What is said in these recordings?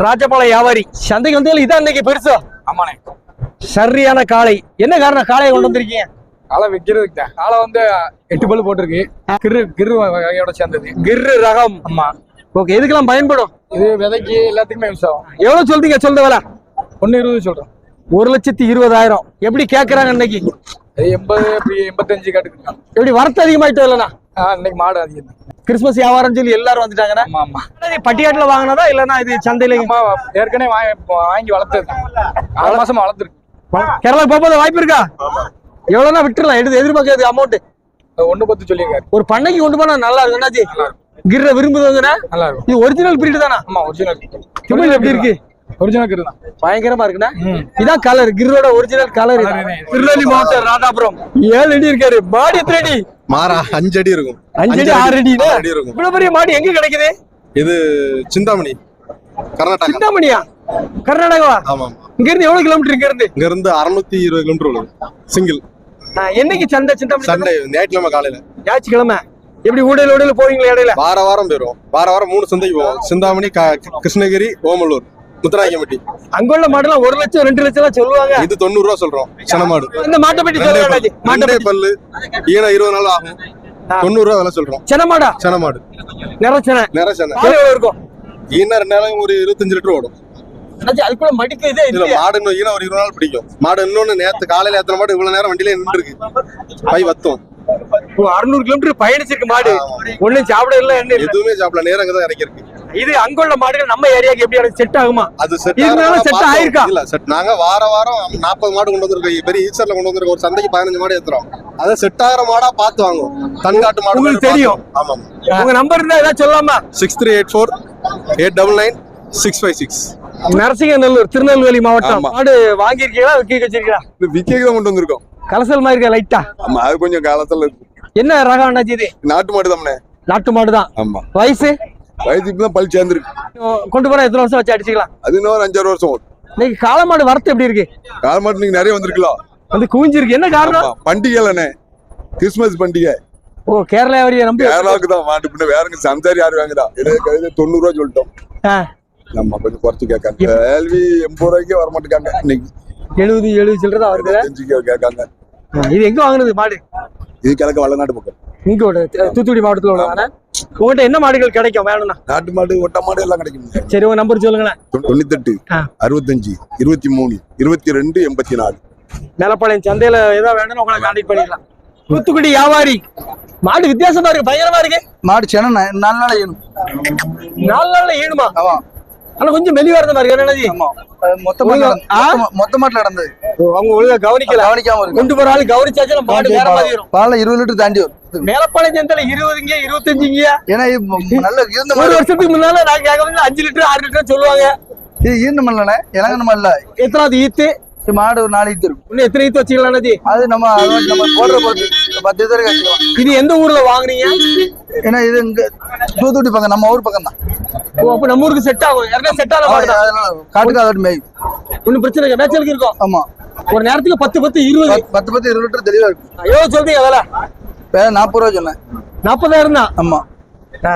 ராஜபாளைய வியாபாரி. சந்தைக்கு வந்து இதான் இன்னைக்கு பெருசா. ஆமாண்ணே. சரியான காளை. என்ன காரணம் காளையை கொண்டு வந்திருக்கீங்க? காலை வைக்கிறதுக்கு தான். காலை வந்து எட்டு பல்லு போட்டிருக்கு. கிரு கிரு வகையோட சேர்ந்தது. கிர்ரு ரகம். ஆமா. ஓகே எதுக்கெல்லாம் பயன்படும்? இது விதைக்கு எல்லாத்துக்குமே யூஸ் ஆகும். எவ்வளவு சொல்றீங்க? சொல்ற விலை. ஒன்னு இருபது சொல்றோம். ஒரு லட்சத்தி இருபதாயிரம். எப்படி கேக்குறாங்க இன்னைக்கு? எண்பது இப்படி எண்பத்தஞ்சு காட்டுக்கு எப்படி வரத்து அதிகமாயிட்டோ இல்லைண்ணா? இன்னைக்கு மாடு அதிகம். கிறிஸ்மஸ் வியாபாரம் சொல்லி எல்லாரும் வந்துட்டாங்கண்ணா ஆமா பட்டியாட்டுல வாங்கினதா? இல்லைன்னா இது சந்தையில ஏற்கனவே வாங்கி வளர்த்தது. ஆறு மாசமா வளர்த்துருக்கு. கேரளா போகும்போது வாய்ப்பு இருக்கா? எவ்வளவுனா விட்டுறலாம். எடுத்து எதிர்பார்க்காது அமௌண்ட் ஒண்ணு பத்து சொல்லியிருக்காரு. ஒரு பண்ணைக்கு கொண்டு போனா நல்லா இருக்கும். என்னாச்சு? கிர்ர விரும்புதுங்கன்னா நல்லா இருக்கும். இது ஒரிஜினல் பிரீடு தானா? ஆமா ஒரிஜினல் தமிழ் எப்படி இருக்கு? ஒரிஜினல் கிரு தான். பயங்கரமா இருக்குண்ணா. இதான் கலர் கிர்ரோட ஒரிஜினல் கலர். திருநெல்வேலி மாவட்டம் ராதாபுரம். ஏழு அடி இருக்காரு. மாடி எத்தனை மாறா அஞ்சு அடி இருக்கும். அஞ்சு அடி ஆறு அடி அடி இருக்கும். இவ்வளவு பெரிய மாடி எங்க கிடைக்குது? இது சிந்தாமணி கர்நாடகா. சிந்தாமணியா? கர்நாடகாவா? ஆமா இங்க இருந்து எவ்வளவு கிலோமீட்டர் இங்க இருந்து இங்க இருந்து அறுநூத்தி இருபது கிலோமீட்டர் உள்ளது. சிங்கிள் என்னைக்கு சந்தை சிந்தாமணி சண்டே ஞாயிற்றுக்கிழமை காலையில. ஞாயிற்றுக்கிழமை. எப்படி ஊடையில ஊடையில போவீங்களா இடையில? வார வாரம் போயிடும் வார வாரம் மூணு சந்தைக்கு போவோம். சிந்தாமணி கிருஷ்ணகிரி ஓமலூர். முத்துராயம்பட்டி அங்குள்ள மாடுலாம் ஒரு லட்சம் ரெண்டு லட்சம் எல்லாம் சொல்லுவாங்க. இது தொண்ணூறு ரூபா சொல்றோம். சின மாடு. இந்த மாட்டை பற்றி சொல்லுங்க பல்லு ரெண்டே பல்லு. ஈன இருபது நாள் ஆகும். தொண்ணூறு ரூபா விலை சொல்றோம். சென மாடா? சின மாடு. நிறச்சனை நிற சென பால் எவ்வளவு இருக்கும்? ஈன ரெண்டு நாளைக்கு ஒரு இருபத்தஞ்சு லிட்டர் ஓடும். அதுக்குள்ள மடிப்பு இதே மாடு இன்னும் ஈன ஒரு இருபது நாள் பிடிக்கும். மாடு இன்னொன்னு நேத்து காலையில எத்தனை மாடு இவ்வளவு நேரம் வண்டியில நின்று இருக்கு பை வத்தம். அறுநூறு கிலோமீட்டர் பயணிச்சிருக்கு மாடு. ஒண்ணும் சாப்பிட இல்ல எதுவுமே சாப்பிடல. நேரம் அங்கதான் இறக்கிருக்கு இது அங்குள்ள மாடுகள் நம்ம ஏரியாக்கு எப்படி செட் ஆகுமா? அது செட் set ஆயிருக்கா? இல்ல செட் நாங்க வார வாரம் நாற்பது மாடு கொண்டு வந்திருக்கோம். பெரிய ஈச்சர்ல கொண்டு வந்திருக்கோம். ஒரு சந்தைக்கு பதினஞ்சு மாடு ஏத்துறோம். அதை செட் ஆகிற மாடா பார்த்து வாங்குவோம். தன்காட்டு மாடு உங்களுக்கு தெரியும். ஆமா உங்க நம்பர் இருந்தா ஏதாவது சொல்லலாமா? Six three eight four eight double nine six five six Narasinganallur Tirunelveli மாவட்டம். மாடு வாங்கியிருக்கீங்களா விக்கி வச்சிருக்கீங்களா? தான் கொண்டு வந்திருக்கோம். கலசல் மாதிரி இருக்கா லைட்டா ஆமா அது கொஞ்சம் காலத்துல இருக்கு. என்ன ரகம் அண்ணாச்சி இது? நாட்டு மாடு தானே? நாட்டு மாடு தான். ஆமா. வயசு? வயசுக்கு தான் பல் சேர்ந்துருக்கு. கொண்டு போனா எத்தனை வருஷம் வச்சு அடிச்சுக்கலாம்? அது இன்னும் ஒரு அஞ்சாறு வருஷம் இன்னைக்கு காளை மாடு வரத்து எப்படி இருக்கு? கால் மாட்டு நீங்க நிறைய வந்திருக்கலாம். வந்து குவிஞ்சிருக்கு. என்ன காரணம்? ஆமா பண்டிகைலண்ணே கிறிஸ்மஸ் பண்டிகை. ஓ கேரளா வரியை நம்பி கேரளாவுக்கு தான் மாட்டு பின்ன வேறங்க சம்சாரி யாரு வாங்குறா? எனக்கு கழுதை தொண்ணூறு ரூபா சொல்லிட்டோம். நம்ம கொஞ்சம் குறைச்சு கேட்காங்க. கேள்வி எண்பது ரூபாய்க்கே வர மாட்டேங்காங்க இன்னைக்கு. எழுபது எழுபது சில்லறதா வருது? செஞ்சுக்க கேட்காங்க. இது எங்க வாங்குனது மாடு? இது கிழக்கு வளநாட்டு பக்கம். இங்க தூத்துக்குடி மாவட்டத்துல உள்ளதானே உங்கள்கிட்ட என்ன மாடுகள் கிடைக்கும் வேணும்னா? நாட்டு மாடு ஒட்ட மாடு எல்லாம் கிடைக்கும். சரி உங்க நம்பர் சொல்லுங்களேன். தொண்ணூத்தெட்டு. அறுபத்தஞ்சு இருபத்தி மூணு இருபத்தி ரெண்டு எண்பத்தி நாலு நிலப்பாளையம் சந்தையில ஏதாவது வேணும்னு உங்களை கான்டாக்ட் பண்ணிக்கலாம். தூத்துக்குடி வியாபாரி. மாடு வித்தியாசமா இருக்கு பயங்கரமா இருக்கு. மாடு சென்னை நாலு நாள் ஈனும் நாலு நாள்ல ஈணுமா ஆமா. ஆனா கொஞ்சம் மெலிவா இருந்த மாதிரி என்னது ஆமா. அது மொத்த மாட்டுல ஒழுங்கா- ஆ? மொத்த- மொத்த மாட்டுல நடந்தது. அவங்க ஒழுங்கா கவனிக்கல. கவனிக்காம கொண்டு போற ஆளு கவனிச்சாச்சும் மாடு வேற மாதிரி வரும். பால்ல இருபது லிட்டர் தாண்டி வரும். மேலப்பாளையம் சந்தையில இருபதுங்க இருபத்தஞ்சுங்க ஏன்னா நல்ல இருந்த ஒரு வருஷத்துக்கு முன்னால நான் வந்து அஞ்சு லிட்டர் ஆறு லிட்டர் சொல்லுவாங்க. இது ஈர்ந்த மல்லண்ணே இளங்கன மல்ல எத்தனாவது ஈத்து? மாடு ஒரு நாலு ஈத்து இருக்கும் இன்னும் எத்தனை ஈத்து வச்சுக்கலாம் அது நம்ம நம்ம போடுற பொறுத்து பத்து இது வரைக்கும் இது எந்த ஊர்ல வாங்குனீங்க? ஏன்னா இது இங்க தூத்துக்குடி பக்கம் நம்ம ஊர் பக்கம் தான். ஓ, அப்ப நம்ம ஊருக்கு செட் ஆகும். யாருன்னா செட் ஆன மாடு காட்டுக்கு அதோட மேய் ஒன்னும் பிரச்சனை இல்லை. மேய்ச்சலுக்கு இருக்கும். ஆமா. ஒரு நேரத்துக்கு பத்து பத்து இருபது. பத்து- பத்து இருபது லிட்டர் தெளிவா இருக்கும் எவ்வளவு சொல்றீங்க வேலை வேற நாற்பது ரூபா சொன்னேன். நாற்பதாயிரம் தான்? ஆமா.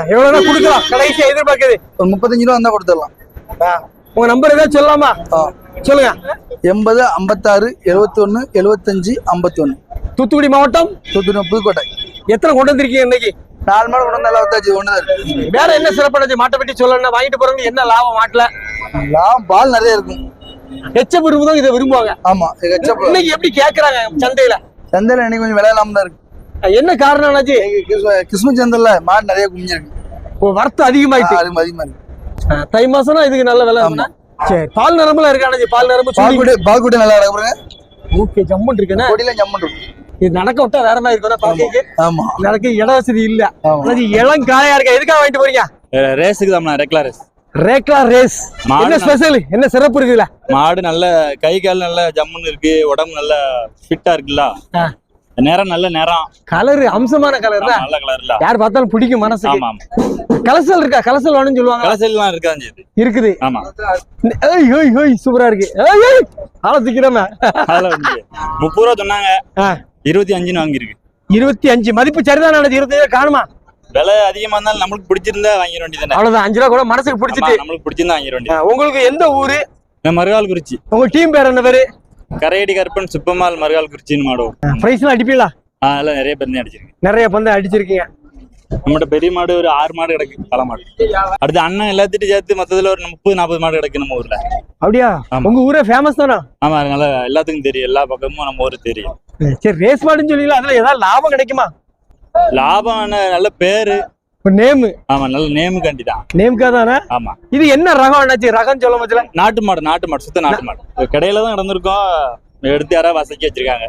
எவ்வளவு கொடுக்கலாம். கடைசியா எதிர்பார்க்குது. ஒரு முப்பத்தஞ்சு ரூபா வந்தா கொடுத்துடலாம். உங்க நம்பர் ஏதாவது சொல்லலாமா. சொல்லுங்க. எண்பது ஐம்பத்தாறு எழுபத்தி ஒன்று எழுபத்தஞ்சு ஐம்பத்தொன்று தூத்துக்குடி மாவட்டம்? தூத்துக்குடி புதுக்கோட்டை. எத்தனை கொண்டு வந்திருக்கீங்க இன்னைக்கு? நாலு மாடு கொண்டு வந்தாலும் வந்தாச்சு ஒன்று வேற என்ன சிறப்பானது மாட்டை பற்றி சொல்லணும் வாங்கிட்டு போறவங்க என்ன லாபம் மாட்டல? லாபம் பால் நிறைய இருக்கும் எச்ச விரும்புதோ இதை விரும்புவாங்க. ஆமா இன்னைக்கு எப்படி கேக்குறாங்க சந்தையில? சந்தையில இன்னைக்கு கொஞ்சம் விலை இல்லாம தான் இருக்கு. என்ன காரணம் கிறிஸ்மஸ் சந்தையில மாடு நிறைய குமிஞ்சிருக்கு வரத்து அதிகமாயிட்டு. அது அதிகமா இருக்கு. தை மாசம்னா இதுக்கு நல்ல விலை? சரி பால் நரம்புல இருக்கானது பால் நரம்பு பால்குடி பால்குடி நல்லா கிடக்குறேங்க ஓகே ஜம்முன் இருக்குண்ணே. கொடியில ஜம்மன் இருக்கு. இது நடக்க விட்டா வேற மாதிரி இருக்கும் பாக்க ஆமா. நடக்க இட வசதி இல்ல. அதாவது இளம் காயா இருக்கா? எதுக்காக வாங்கிட்டு போறீங்க? ரேஸுக்கு தான் ரெகுலர் ரேஸ். ரேக்லா ரேஸ். மாடு என்ன ஸ்பெஷல்? என்ன சிறப்பு இருக்குல்ல மாடு நல்ல கை கால் நல்ல ஜம்முன்னு இருக்கு உடம்பு நல்ல ஃபிட்டா இருக்குல்ல? ஆ. நேரம் நல்ல நேரம். கலர் அம்சமான கலர் ஆமா, நல்ல கலர் இல்ல. யார் பார்த்தாலும் பிடிக்கும் மனசுக்கு. ஆமா கலசல் இருக்கா? கலசல் வேணும்னு சொல்லுவாங்க. கலசெல்லாம் இருக்கான் செய்யுது இருக்குது. ஆமா. ஏய் ஹோய் ஹோய் சூப்பரா இருக்கு. ஏய் ஏய் ஆள திக்கிறமே முப்பது ரூபா சொன்னாங்க. இருபத்தி அஞ்சுன்னு வாங்கியிருக்கு. இருபத்தி அஞ்சு. மதிப்பு சரிதான் நடந்து இருபத்தி காணுமா? விலை அதிகமா இருந்தாலும் நம்மளுக்கு பிடிச்சிருந்தா வாங்கிட வேண்டியதானே அவ்வளவுதான். அஞ்சு ரூபா கூட மனசுக்கு பிடிச்சிட்டு. நம்மளுக்கு பிடிச்சிருந்தா வாங்கிட வேண்டியது. உங்களுக்கு எந்த ஊரு? மறுகால் குறிச்சி உங்க டீம் பேர் என்ன பேரு? கரையடி கருப்பன் சுப்பமால் மறுகால் குறிச்சின்னு மாடுவோம். பிரைஸ் எல்லாம் அடிப்பீங்களா? ஆ எல்லாம் நிறைய பேர் அடிச்சிருக்கேன் நிறைய பந்து அடிச்சிருக்கீங்க. நம்மகிட்ட பெரிய மாடு ஒரு ஆறு மாடு கிடக்கு பல மாடு. அடுத்து அண்ணன் எல்லாத்திட்டும் சேர்த்து மொத்தத்துல ஒரு முப்பது நாற்பது மாடு கிடக்கு நம்ம ஊர்ல. அப்படியா. உங்க ஊரே ஃபேமஸ் தானா? ஆமா அதனால எல்லாத்துக்கும் தெரியும். எல்லா பக்கமும் நம்ம ஊருக்கு தெரியும். சரி ரேஸ் மாடுன்னு சொல்லீங்களா அதுல ஏதாவது லாபம் கிடைக்குமா? லாபம் நல்ல பேரு. நேம் ஆமா நல்ல நேமு கண்டி தான் நேம்க்கா தானே? ஆமா. இது என்ன ரகம் என்னாச்சு? ரகம் சொல்ல மச்சல நாட்டு மாடு நாட்டு மாடு சுத்த நாட்டு மாடு. கடையில தான் நடந்திருக்கோம். எடுத்து யாராவது வசக்கி வச்சிருக்காங்க.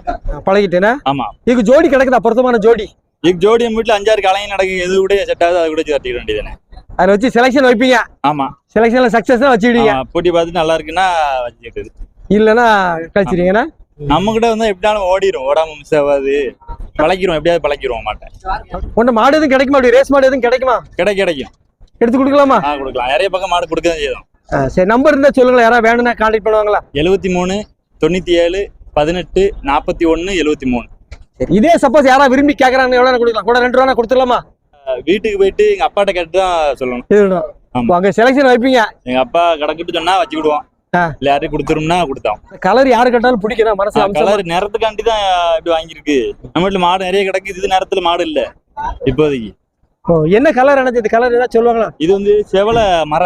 பழகிட்டேனா? ஆமா. இதுக்கு ஜோடி கிடைக்குதா? பொருத்தமான ஜோடி. இதுக்கு ஜோடி நம்ம வீட்டுல அஞ்சாறு கலையும் நடக்கு எது கூட செட் ஆகுது அது கூட கட்டிக்க வேண்டியதானே அதை வச்சு செலெக்ஷன் வைப்பீங்க. ஆமா. செலெக்ஷன்ல சக்சஸ் வச்சுடுவீங்க ஆமா, போட்டி பார்த்துட்டு நல்லா இருக்குன்னா வச்சுக்கிட்டு இல்லைன்னா கழிச்சிருவீங்கன்னா நம்ம கிட்ட வந்து எப்படினாலும் ஓடிரும். ஓடாம மிஸ் ஆகாது. பழக்கிறோம் எப்படியாவது பழக்கிறோம் மாட்டேன் உன்ன மாடு எதுவும் கிடைக்குமா? அப்படி ரேஸ் மாடு எதுவும் கிடைக்குமா? கிடைக்க கிடைக்கும். எடுத்து கொடுக்கலாமா? ஆ கொடுக்கலாம். நிறைய பக்கம் மாடு கொடுக்க தான் செய்யும். சரி நம்பர் இருந்தா சொல்லுங்களேன். யாராவது வேணும்னா கான்டாக்ட் பண்ணுவாங்களா? எழுபத்தி மூணு தொண்ணூத்தி ஏழு பதினெட்டு நாற்பத்தி ஒன்னு எழுபத்தி மூணு இதே சப்போஸ் யாராவது விரும்பி கேக்குறாங்க எவ்வளவு கொடுக்கலாம்? கூட ரெண்டு ரூபா கொடுத்துடலாமா? வீட்டுக்கு போயிட்டு எங்க அப்பாட்ட கேட்டு தான் சொல்லணும். அங்க செலெக்ஷன் வைப்பீங்க. எங்க அப்பா கடைக்கிட்டு சொன்னா வச்சுக்கிடுவோம். இல்ல யாரையும் கொடுத்துரும்னா கொடுத்தோம். கலர் யாரு கேட்டாலும் பிடிக்கணும். மனசு அம்சமா கலர் நேரத்துக்காண்டி தான் இப்படி வாங்கியிருக்கு. நம்ம வீட்டுல மாடு நிறைய கிடக்கு. இது நேரத்துல மாடு இல்ல. இப்போதைக்கு. ஓ, என்ன கலர் இது கலர் ஏதாவது சொல்லுவாங்களா? இது வந்து செவல மர.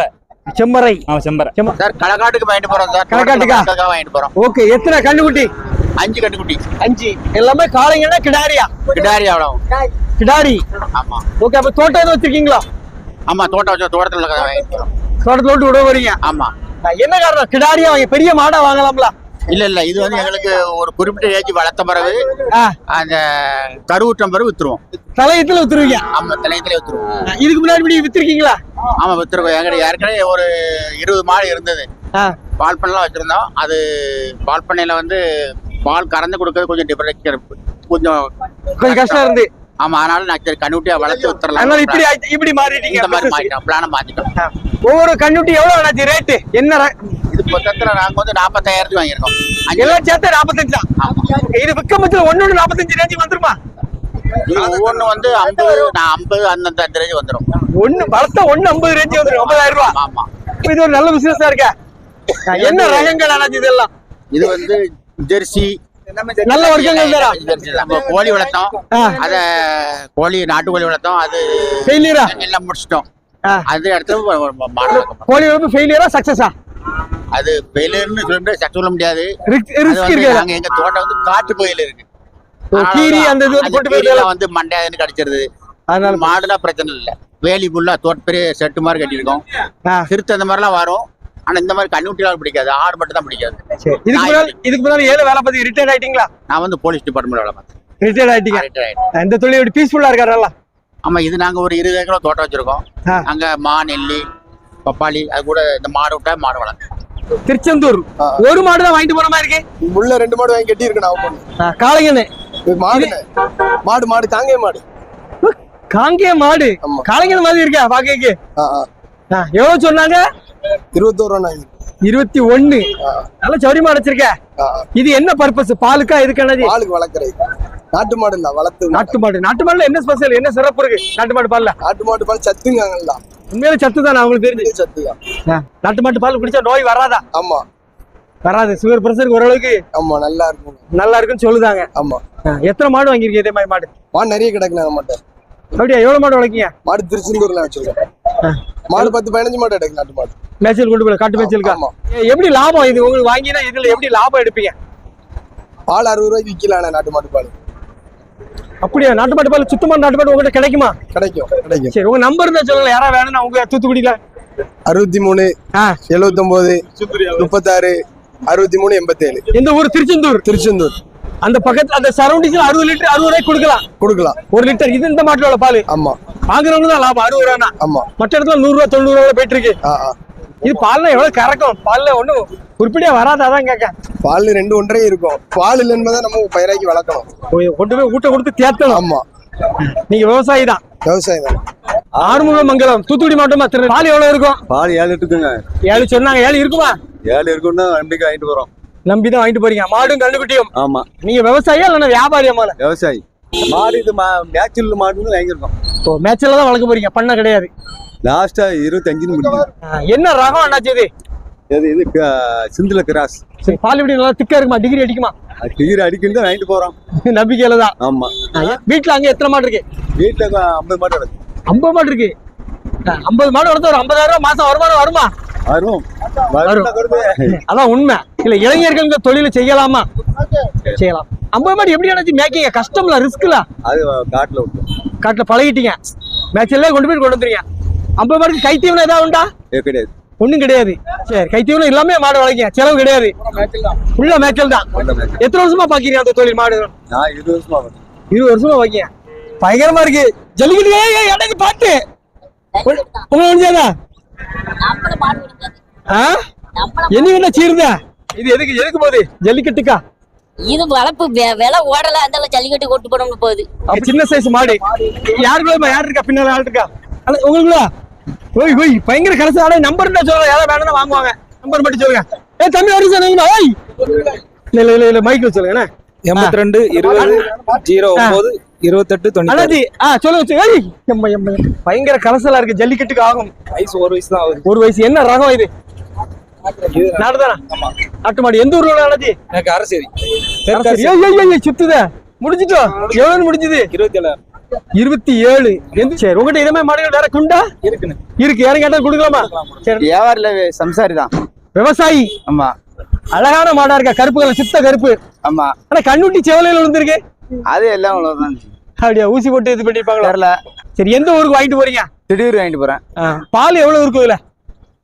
ஆமா செம்பரை சார் களக்காட்டுக்கு வாங்கிட்டு போறோம் சார். களக்காட்டுக்கா? வாங்கிட்டு போறோம். ஓகே எத்தனை கண்ணுக்குட்டி? அஞ்சு கட்டுக்குட்டி அஞ்சு. எல்லாமே காளைங்கன்னா கிடாரியா? கிடாரி அவ்வளோ கிடாரி. ஆமா. ஓகே அப்ப தோட்டம் எதுவும் வச்சிருக்கீங்களா? ஆமா தோட்டம் வச்ச தோட்டத்துல தோட்டத்துல விட்டு விட வரீங்க ஆமா. என்ன காரணம்? கிடாரியா வாங்க பெரிய மாடா வாங்கலாம்ல? இல்ல இல்ல இது வந்து எங்களுக்கு ஒரு குறிப்பிட்ட ஏஜ் வளர்த்த பிறகு அந்த கருவுற்றம் பிறகு வித்துருவோம். தலையத்துல வித்துருவீங்க? ஆமா தலையத்திலே வித்துருவோம். இதுக்கு முன்னாடி வித்திருக்கீங்களா? ஆமா வித்துருவோம் எங்கிட்ட ஏற்கனவே ஒரு இருபது மாடு இருந்தது. பால் பண்ணலாம் வச்சிருந்தோம். அது பால் பண்ணையில வந்து பால் கறந்து கொடுக்கறது கொஞ்சம் டிஃபரெண்ட் கொஞ்சம் கொஞ்சம் கஷ்டம் இருந்து. ஆமா அதனால நான் சரி கண்ணுட்டியா வளர்த்து அதனால வித்துறலாம் இப்படி இப்படி மாறிட்டீங்க இந்த மாதிரி பிளான மாத்திட்டோம். ஆ. ஒவ்வொரு கண்ணுட்டி எவ்வளவு ஆனாச்சு ரேட்டு என்ன இது மொத்தத்துல நாங்க வந்து நாற்பத்தாயிரத்துக்கு வாங்கியிருக்கோம். எல்லாம் சேர்த்து நாற்பத்தஞ்சு தான். இது விற்க மச்சல ஒண்ணு நாற்பத்தஞ்சு ரேஞ்சு வந்துருமா? ஒவ்வொன்று வந்து ஐம்பது நான் ஐம்பது அந்தந்த அந்த ரேஞ்சு வந்துடும் ஒண்ணு வளர்த்தா ஒண்ணு ஐம்பது ரேஞ்சு வந்துரும் ஐம்பதாயிரம் ரூபாய் ஆமா. இது ஒரு நல்ல பிசினஸா இருக்க. என்ன ரகங்கள் ஆனாச்சு இதெல்லாம்? இது வந்து ஜெர்சி நல்ல. நம்ம கோழி வளர்த்தோம். அத கோழி நாட்டு கோழி வளர்த்தோம். அது ஃபெயிலியரா? எல்லாம் முடிச்சிட்டோம். அது அடுத்து ஒரு- ஒரு மாடு வளர்க்கணும். கோழி வளர்ப்பு ஃபெயிலியரா சக்சஸா அது பெயிலர்னு சொல்ல முடியாது சொல்ல முடியாது. நாங்க எங்க தோட்டம் வந்து காட்டு கோயில் இருக்கு. கீரி அந்த இது கொண்டு போயிடலாம் வந்து மண்டையாதுன்னு கடிச்சிருது. அதனால மாடுனா பிரச்சனை இல்ல. வேலி புல்லா தோட்ட பெரிய செட்டு மாதிரி கட்டியிருக்கோம். சிறுத்தை அந்த மாதிரிலாம் வரும். ஆனா இந்த மாதிரி கண்ணுட்டிலாம் பிடிக்காது. ஆடு மட்டும் தான் பிடிக்காது. சரி இதுக்கு முன்னாடி இதுக்கு முன்னாடி ஏழு வேலை பார்த்து ரிட்டையர்ட் ஆயிட்டீங்களா? நான் வந்து போலீஸ் டிபார்ட்மெண்ட் வேலை பார்த்தேன். ரிட்டையர்ட் ஆயிட்டீங்க. இந்த தொழில் எப்படி பீஸ்ஃபுல்லா இருக்காருல்ல ஆமா இது நாங்க ஒரு இருபது ஏக்கர் தோட்டம் வச்சிருக்கோம். அங்க மா நெல்லி பப்பாளி அது கூட இந்த மாடு விட்டா மாடு வளர்க்கும். திருச்செந்தூர். ஒரு மாடு தான் வாங்கிட்டு போற மாதிரி இருக்கு. முள்ள ரெண்டு மாடு வாங்கி கட்டி இருக்கு நான் காளைங்கன்னு மாடு மாடு மாடு காங்கே மாடு. காங்கே மாடு? ஆமா. காளைங்கன்னு மாதிரி இருக்கா பாக்கக்கு ஆ, ஆ. எவ்வளவு சொன்னாங்க? இருபத்தோரு இருபத்தி ஒண்ணு நல்ல சௌரியமா அடைச்சிருக்க. இது என்ன பர்பஸ் பாலுக்கா இதுக்கானது பாலுக்கு வளர்க்குறது. நாட்டு மாடு இல்ல வளர்த்து நாட்டு மாடு. நாட்டு மாடுல என்ன ஸ்பெஷல் என்ன சிறப்பு இருக்கு? நாட்டு மாடு பால்ல? நாட்டு மாட்டு பால் சத்துங்காங்கல்ல உண்மையில சத்து தானே அவங்களுக்கு தெரிஞ்சு? சத்து தான். நாட்டு மாட்டு பால் குடிச்சா நோய் வராதா? ஆமா. வராது. சுகர் பிரஷருக்கு ஓரளவுக்கு? ஆமா நல்லா இருக்கும் நல்லா இருக்குன்னு சொல்லுதாங்க. ஆமா. எத்தனை மாடு வாங்கியிருக்கீங்க இதே மாதிரி மாடு? மாடு நிறைய கிடக்குல நம்மகிட்ட அப்படியா? எவ்வளவு மாடு வளர்க்கீங்க? மாடு திருச்செந்தூர்ல வச்சிருக்கோம் மாடு பத்து பதினஞ்சு மாடு கிடக்கு நாட்டு மாடு. மேய்ச்சல் கொண்டு போய் காட்டு மேய்ச்சலுக்கா எப்படி லாபம் இது? உங்களுக்கு வாங்கினா இதுல எப்படி லாபம் எடுப்பீங்க? பால் அறுபது ரூபாய்க்கு விற்கலாம் நாட்டு மாட்டு பால். அப்படியா? நாட்டு மாட்டு பால் சுத்தமான நாட்டு மாட்டு உங்ககிட்ட கிடைக்குமா? கிடைக்கும் கிடைக்கும். சரி உங்க நம்பர் இருந்தா சொல்லுங்க. யாரா வேணும்னா உங்க தூத்துக்குடியில. அறுபத்தி மூணு ஆ. எழுபத்தொன்பது முப்பத்தாறு அறுபத்தி மூணு எண்பத்தேழு. எந்த ஊர் திருச்செந்தூர். திருச்செந்தூர். அந்த பக்கத்துல அந்த சரௌண்டிங்ஸ்ல அறுபது லிட்டர் அறுபது ரூபாய்க்கு கொடுக்கலாம். கொடுக்கலாம். ஒரு லிட்டர் இது இந்த மாட்டோட பால். ஆமா. வாங்குறவங்க தான் லாபம் அறுபது ரூபானா ஆமா. மற்ற இடத்துல நூறு ரூபா தொண்ணூறு ரூபா போயிட்டு இருக்கு இது பால்ல எவ்வளவு கறக்கும்? பால்ல ஒண்ணும் உருப்படியா வராது அதான் கேட்க பால் ரெண்டு ஒன்றரை இருக்கும். பால் இல்லைன்னு தான் நம்ம பயிராக்கி வளர்க்கணும். கொண்டு போய் ஊட்ட கொடுத்து தேத்தணும். ஆமா. நீங்க விவசாயி தான். விவசாயம் தான். ஆறுமுக மங்கலம் தூத்துக்குடி மாவட்டமா திரு பால் எவ்வளவு இருக்கும்? பால் ஏழு இருக்குங்க ஏழு சொன்னாங்க ஏழு இருக்குமா? ஏழு இருக்குன்னா நம்பிக்கை வாங்கிட்டு போறோம். நம்பி தான் வாங்கிட்டு போறீங்க. மாடும் கண்ணுக்குட்டியும் ஆமா. நீங்க விவசாயியா இல்லைன்னா வியாபாரியா மாலை விவசாயி. மாடு இது நேச்சுரல் மாடுன்னு வாங்கியிருக்கோம். ஓ மேட்ச்ல தான் வளர்க்க போறீங்க. பண்ண கிடையாது. லாஸ்டா இருபத்தஞ்சுன்னு முடியுது ஆ, என்ன ரகம் அண்ணாச்சி இது? இது இது சிந்துல கிராஸ். சரி பால் எப்படி நல்லா திக்கா இருக்குமா? டிகிரி அடிக்குமா? டிகிரி அடிக்கணும் தான் வாங்கிட்டு போறோம். நம்பிக்கையில தான். ஆமா. வீட்டுல அங்க எத்தனை மாடு இருக்கு? வீட்டுல ஐம்பது மாடு கிடக்கு. ஐம்பது மாடு இருக்கு. ஐம்பது மாடு வளர்த்து ஒரு ஐம்பதாயிரம் ரூபாய் மாசம் வருமானம் வருமா? வரும். வரும் அதான் உண்மை. இல்ல இளைஞர்கள் இந்த தொழிலை செய்யலாமா? செய்யலாம். ஐம்பது மாடு எப்படி நினைச்சு மேய்க்கிங்க கஷ்டம்ல ரிஸ்க்ல அது காட்டுல விட்டு காட்டுல பழகிட்டீங்க. மேட்ச்ல கொண்டு போய் கொண்டு வந்துறீங்க ஐம்பது மாடுக்கு கைத்தீவனம் ஏதாவது உண்டா? கிடையாது. ஒண்ணும் கிடையாது. சரி கைத்தீவனம் இல்லாம மாடு வளர்க்கீங்க. செலவு கிடையாது. உள்ள மேய்ச்சல் தான் எத்தனை வருஷமா பாக்கிறீங்க அந்த தொழில் மாடு? நான் இருபது வருஷமா. இருபது வருஷமா வைக்கீங்க பயங்கரமா இருக்கு. ஜல்லிக்கட்டு எனக்கு பாட்டு. உங்க- உங்க முடிஞ்சாதா என்ன என்ன சீருத? இது எதுக்கு எதுக்கு போகுது? ஜல்லிக்கட்டுக்கா? இது வளர்ப்பு விலை ஓடல அந்த ஜல்லிக்கட்டு கொட்டு போடணும்னு போகுது. சின்ன சைஸ் மாடு. யாருக்குள்ள யார் இருக்கா? பின்னால ஆள் இருக்கா? உங்களுக்குள்ள? ஓய் ஓய் பயங்கர கடைசி ஆளே. நம்பர் தான் சொல்லுங்க. யாராவது வேணும்னா வாங்குவாங்க. நம்பர் மட்டும் சொல்லுங்க. ஏ தம்பி வருது சார் ஓய்! இல்ல இல்ல இல்ல மைக்கில் சொல்லுங்க. என்ன? எண்பத்தி ரெண்டு இருபது ஜீரோ ஒன்பது இருபத்தெட்டு தொண்ணூத்தி அண்ணாஜி ஆ சொல்லுங்க. பயங்கர கலசலா இருக்கு. ஜல்லிக்கட்டுக்கு ஆகும். வயசு ஒரு வயசு தான் ஆகுது. ஒரு வயசு. என்ன ரகம் இது? நாடுதானா? நாட்டு மாடு. எந்த ஊர்ல அண்ணாஜி எனக்கு அரசேரி. ஏய், சுத்துதே. முடிஞ்சிட்டோம் எவ்வளவு முடிஞ்சது? இருபத்தி ஏழாயிரம் இருபத்தி ஏழு எந்த சரி உங்ககிட்ட இதே மாதிரி மாடுகள் வேற குண்டா? இருக்குன்னு. இருக்கு. யாரும் கேட்டா கொடுக்கலாமா? சரி. வியாபாரில சம்சாரி தான். விவசாயி? ஆமா. அழகான மாடா இருக்கா. கருப்பு கலர் சித்த கருப்பு. ஆமா. ஆனா கண்ணுட்டி செவலையில விழுந்திருக்கு. அது எல்லாம் அவ்வளவுதான். அப்படியா ஊசி போட்டு இது பண்ணிருப்பாங்களா தெரியல. சரி எந்த ஊருக்கு வாங்கிட்டு போறீங்க? திடீர் வாங்கிட்டு போறேன். பால் எவ்வளவு இருக்கும் இதுல?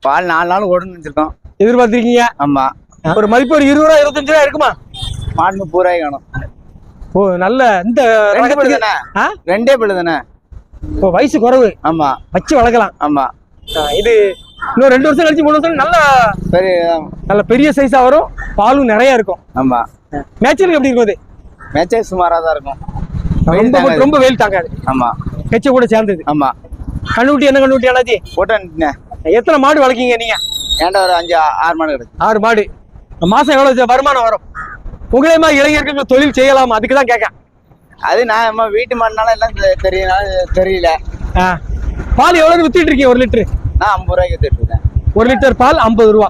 பால் நாலு நாள் ஓடுன்னு வச்சிருக்கோம். எதிர்பார்த்திருக்கீங்க? ஆமா. ஒரு மதிப்பு ஒரு இருபது ரூபா இருபத்தஞ்சு ரூபா இருக்குமா? மாடு பூராய் காணும். ஓ நல்ல இந்த ரெண்டு பிள்ளை தானே? ரெண்டே பிள்ளை தானே ஓ வயசு குறைவு. ஆமா. வச்சு வளர்க்கலாம். ஆமா. இது இன்னும் ரெண்டு வருஷம் கழிச்சு மூணு வருஷம் நல்ல சரி நல்ல பெரிய சைஸா வரும். பாலும் நிறைய இருக்கும். ஆமா. மேட்சலுக்கு எப்படி இருக்கும் அது மேட்சே சுமாரா தான் இருக்கும். ரொம்ப. ரொம்ப வெயில் தாங்காது. ஆமா. கெச்ச கூட சேர்ந்தது. ஆமா. கண்ணுட்டி என்ன கண்ணுட்டி அண்ணாச்சி? போட்டேன் எத்தனை மாடு வளர்க்கீங்க நீங்க? ஏன்டா ஒரு அஞ்சு ஆறு மாடு கிடக்கு? ஆறு மாடு. மாசம் எவ்வளவு வருமானம் வரும். உங்களே மாதிரி இளைஞர்கள் தொழில் செய்யலாமா? அதுக்கு தான் கேட்க அது நான் அம்மா வீட்டு மாடுனால எல்லாம் தெரியனால தெரியல பால் எவ்வளவு வித்துட்டு இருக்கீங்க ஒரு லிட்டர்? நான் ஐம்பது ரூபாய்க்கு எடுத்துட்டு இருக்கேன். ஒரு லிட்டர் பால் ஐம்பது ரூபா.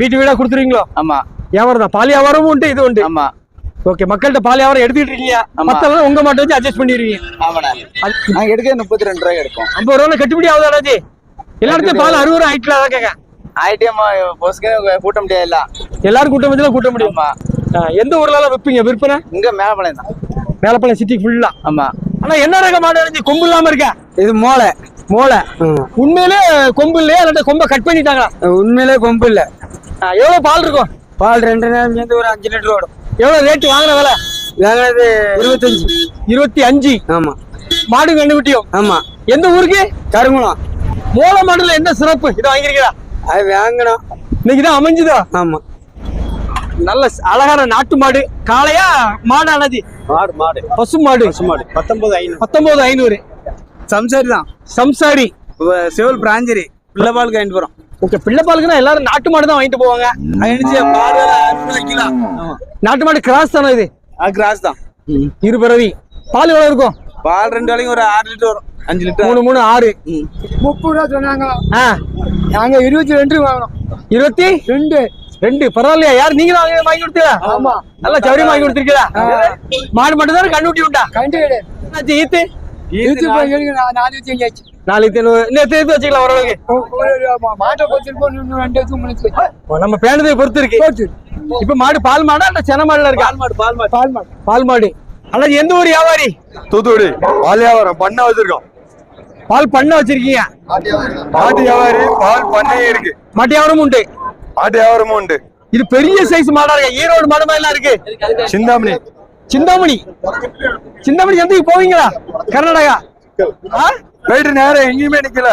வீட்டு வீடா கொடுத்துருவீங்களோ? ஆமா. வியாபாரம் தான். பால் வியாபாரமும் உண்டு இது உண்டு. ஆமா. ஓகே மக்கள்கிட்ட பால் வியாபாரம் எடுத்துட்டு இருக்கீங்க. மத்தெல்லாம் உங்க மாட்டை வச்சு அட்ஜஸ்ட் பண்ணிடுவீங்க. ஆமாண்ணா நாங்க எடுக்க முப்பத்தி ரெண்டு ரூபாய்க்கு எடுப்போம். ஐம்பது ரூபா கட்டுப்படி ஆகுது அண்ணாச்சி எல்லா இடத்தையும் பால் அறுபது ரூபா ஆயிட்டுல தான் கேட்க ஆயிட்டேம்மா பொசுக்கு கூட்ட முடியாதுல்ல. எல்லாரும் கூட்டம் வச்சுலாம் கூட்ட முடியும் எந்த ஊர்ல விற்பீங்க? விற்பனை? இங்க மேலப்பாளையம் தான். மேலப்பள்ளம் சிட்டி ஃபுல்லா ஆமா. ஆனா என்ன ரக மாடு அடைஞ்சு கொம்பு இல்லாம இருக்க? இது மோளை. மோளை. உண்மையிலே கொம்பு இல்லையா? இல்லாட்ட கொம்ப கட் பண்ணிட்டாங்களா? உண்மையிலே கொம்பு இல்ல. ஆ, எவ்வளவு பால் இருக்கும்? பால் ரெண்டு நேரம் சேர்ந்து ஒரு அஞ்சு லிட்டர் ஓடும். எவ்வளவு ரேட் வாங்கின விலை? வாங்கினது இருபத்தஞ்சு. இருபத்தி அஞ்சு? ஆமா. மாடு கண்டுபிட்டியும் ஆமா. எந்த ஊருக்கு? கருங்குளம். மோள மாடுல என்ன சிறப்பு? இதை வாங்கிருக்கீங்களா அது வாங்கணும் இன்னைக்கு தான் அமைஞ்சுதா? ஆமா. நல்ல அழகான நாட்டு மாடு. காளையா? மாடு அனதி மாடு மாடு. பசு மாடு. மாடு. பத்தொன்பது ஐநூறு. பத்தொன்பது ஐநூறு. சம்சாரி தான். சம்சாரி. சிவல் பிராஞ்சரி. பிள்ளை பால் வாங்கிட்டு போறோம். ஓகே பிள்ளை பாலுக்குன்னா எல்லாரும் நாட்டு மாடு தான் வாங்கிட்டு போவாங்க. நாட்டு மாடு கிராஸ் தானே இது? அது கிராஸ் தான். இரு பிறவி பால் எவ்வளவு இருக்கும்? பால் ரெண்டு வேலைக்கும் ஒரு ஆறு லிட்டர் வரும். அஞ்சு லிட்டர். மூணு மூணு ஆறு. முப்பது ரூபா சொன்னாங்க. ஆ. நாங்க இருபத்தி ரெண்டு வாங்கினோம். இருபத்தி ரெண்டு. ரெண்டு. பரவாயில்லையா? யார்? நீங்க தான் வாங்கி- வாங்கி கொடுத்தீங்களா? ஆமா. நல்லா சௌரியம் வாங்கி கொடுத்துருக்கீங்களா? மாடு மட்டும் தானே கண்ணுட்டி உண்டா கண்டு என்னாச்சு, ஈத்து? நாலு வச்சு எங்கேயாச்சு நாளைக்கு எடுத்து வச்சுக்கலாம் ஓரளவுக்கு? மாட்டை பொறுத்திருப்போம் இன்னும் ரெண்டு ஓ, நம்ம பேணுதை பொறுத்து இருக்கு. இப்ப மாடு பால் மாடா இல்ல சென மாடுல இருக்கா? பால் மாடு பால் மாடு. பால் மாடு. பால் மாடு. அல்ல எந்த ஊர் வியாபாரி? தூத்துக்குடி பால் வியாபாரம் பண்ண வச்சிருக்கோம். பால் பண்ண வச்சிருக்கீங்க. மாட்டு வியாபாரி பால் பண்ணையே இருக்கு. மாட்டு வியாபாரமும் உண்டு. மாட்டு வியாபாரமும் உண்டு. இது பெரிய சைஸ் மாடா இருக்கு? ஈரோடு மாடு மாதிரி எல்லாம் இருக்கு. சிந்தாமணி. சிந்தாமணி. சிந்தாமணி எந்தக்கு போவீங்களா? கர்நாடகா? போயிட்டு நேரம் எங்கேயுமே நிக்கல.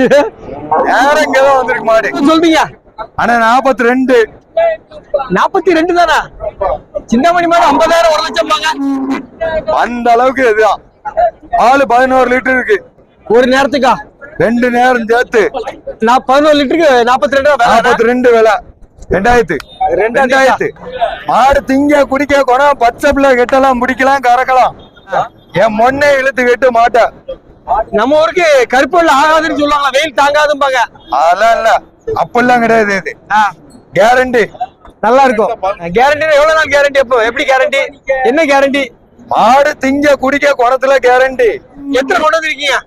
நேரம் இங்கதான் வந்திருக்கு மாடு. சொல்றீங்க? ஆனா நாற்பத்தி ரெண்டு நாற்பத்தி ரெண்டு தானா? சிந்தாமணி மாடு ஐம்பதாயிரம் ஒரு லட்சம் அந்த அளவுக்கு இதுதான். பால் பதினோரு லிட்டர் இருக்கு. ஒரு நேரத்துக்கா? ரெண்டு நேரம் சேர்த்து. நான் பதினோரு லிட்டருக்கு நாற்பத்தி ரெண்டு. நாற்பத்தி ரெண்டு விலை. ரெண்டாயிரத்து. ரெண்டாயிரத்து. மாடு திங்க குடிக்க குணம் பச்சை பிள்ளை கெட்டலாம் முடிக்கலாம் கறக்கலாம். என் மொன்னே இழுத்து கெட்டு மாட்டேன். நம்ம ஊருக்கு கருப்பு வெள்ளை ஆகாதுன்னு சொல்லுவாங்க வெயில் தாங்காதும்பாங்க. அதெல்லாம் இல்ல. அப்பெல்லாம் கிடையாது இது. கேரண்டி நல்லா இருக்கும். கேரண்டி எவ்வளவு நாள் கேரண்டி எப்போ எப்படி கேரண்டி என்ன கேரண்டி மாடு திங்க குடிக்க குடத்துல கேரண்டி எத்தனை கொண்டு வந்திருக்கீங்க?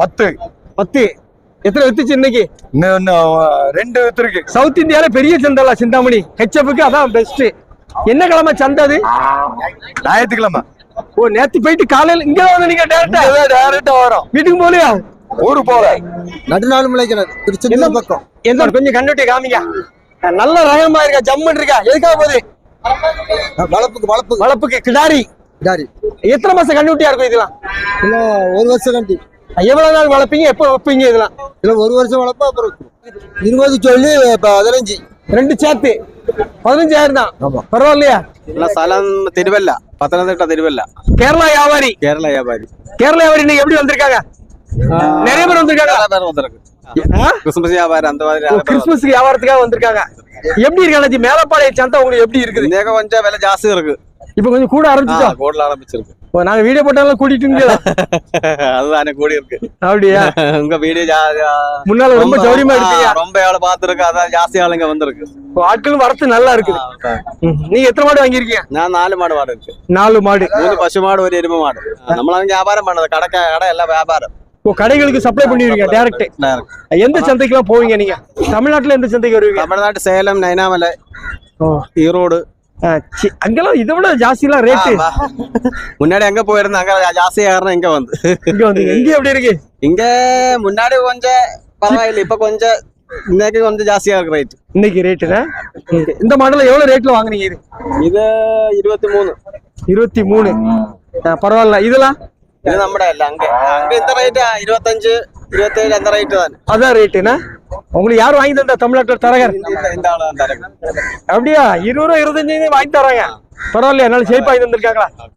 பத்து. பத்து. எத்தனை வித்துச்சு இன்னைக்கு? ரெண்டு வித்துருக்கு. சவுத் இந்தியால பெரிய சந்தைல சிந்தாமணி. ஹெச்எஃப்க்கு அதான் பெஸ்ட் என்ன கிழமை சந்தை அது? ஞாயிற்றுக்கிழமை. ஓ நேத்து போயிட்டு காலையில இங்க வந்து நீங்க டேரக்டா டேரக்டா வரும். வீட்டுக்கு போலியா ஊரு போல நடுநாள் முளைக்கிறது. திருச்செந்தூர் பக்கம். எந்த கொஞ்சம் கண்ணுட்டி காமிங்க. நல்ல ரகமா இருக்கா? ஜம்மன் இருக்கா? எதுக்காக போகுது? வளப்புக்கு வளப்பு வளப்புக்கு கிடாரி. இதாரி எத்தனை மாசம் கண்ணுட்டியா இருக்கும் இதெல்லாம்? ஒரு வருஷம் கண்டி. எவ்வளவு நாள் வளர்ப்பீங்க? எப்போ வைப்பீங்க இதெல்லாம்? இல்லை ஒரு வருஷம் வளர்ப்பா அப்புறம் இருபது சொல்லி பதினஞ்சு. ரெண்டு சேர்த்து. പതിനഞ്ചായിരം പരവാല്ലയാ സ്ഥലം തിരുവല്ല പത്തനംതിട്ട തിരുവല്ല കേരള വ്യാപാരി കേരള വ്യാപാരി കേരള വ്യാപാരി எப்படி வந்திருக்காங்க? நிறைய பேர் வந்திருக்காங்க. பேர் கிறிஸ்மஸ் வியாபாரம் அந்த மாதிரி கிறிஸ்துமஸ் வியாபாரத்துக்காக வந்திருக்காங்க. எப்படி இருக்காங்க மேலப்பாளைய சந்தை உங்களுக்கு எப்படி இருக்குது? கொஞ்சம் விலை ஜாஸ்தி இருக்கு. இப்ப கொஞ்சம் கூட ஆரம்பிச்சா கூட ஆரம்பிச்சிருக்கு. நாங்க வீடியோ போட்டாலும் கூட்டிட்டு இருந்தீங்களா அதுதான் கூடி இருக்கு. அப்படியா? உங்க வீடியோ முன்னால ரொம்ப சௌரியமா இருக்கு ரொம்ப ஆளு பாத்துருக்கு அதான் ஜாஸ்தி ஆளுங்க வந்திருக்கு. ஆட்களும் வரத்து நல்லா இருக்கு நீ எத்தனை மாடு வாங்கியிருக்கீங்க? நான் நாலு மாடு மாடு இருக்கு. நாலு மாடு. மூணு பசு மாடு ஒரு எருமை மாடு. நம்மளால வியாபாரம் பண்ணது. கடக்க கடை எல்லாம் வியாபாரம். ஓ கடைகளுக்கு சப்ளை பண்ணிடுவீங்க டேரக்ட் எந்த சந்தைக்கு எல்லாம் போவீங்க நீங்க? தமிழ்நாட்டுல எந்த சந்தைக்கு வருவீங்க? தமிழ்நாட்டு சேலம் நைனாமலை ஈரோடு. அங்கெல்லாம் இதை விட ஜாஸ்தியெல்லாம் ரேட்டு முன்னாடி எங்க போயிருந்தோம்? அங்க ஜாஸ்தியா காரணம் இங்க வந்து. இங்க வந்து இங்க எப்படி இருக்கு? இங்க முன்னாடி கொஞ்சம் பரவாயில்ல. இப்ப கொஞ்சம் இன்னைக்கு கொஞ்சம் ஜாஸ்தியா இருக்கு ரேட் இன்னைக்கு ரேட்டுனா இந்த மாடல எவ்வளவு ரேட்ல வாங்குனீங்க இது? இது இருபத்தி மூணு. இருபத்தி மூணு. பரவாயில்ல. இதெல்லாம்? இது நம்மட இல்ல. அங்க அங்க இந்த ரேட் இருபத்தஞ்சு இருபத்தேழு அந்த ரேட்டு தான். அதான் ரேட்டுண்ணா உங்களுக்கு யார் வாங்கி தந்தா தமிழ்நாட்டில் தரகர்? அப்படியா? இருபது ரூபா இருபத்தஞ்சு வாங்கி தராங்க பரவாயில்லையா? நல்லா சேஃபாக வாங்கி தந்திருக்காங்களா?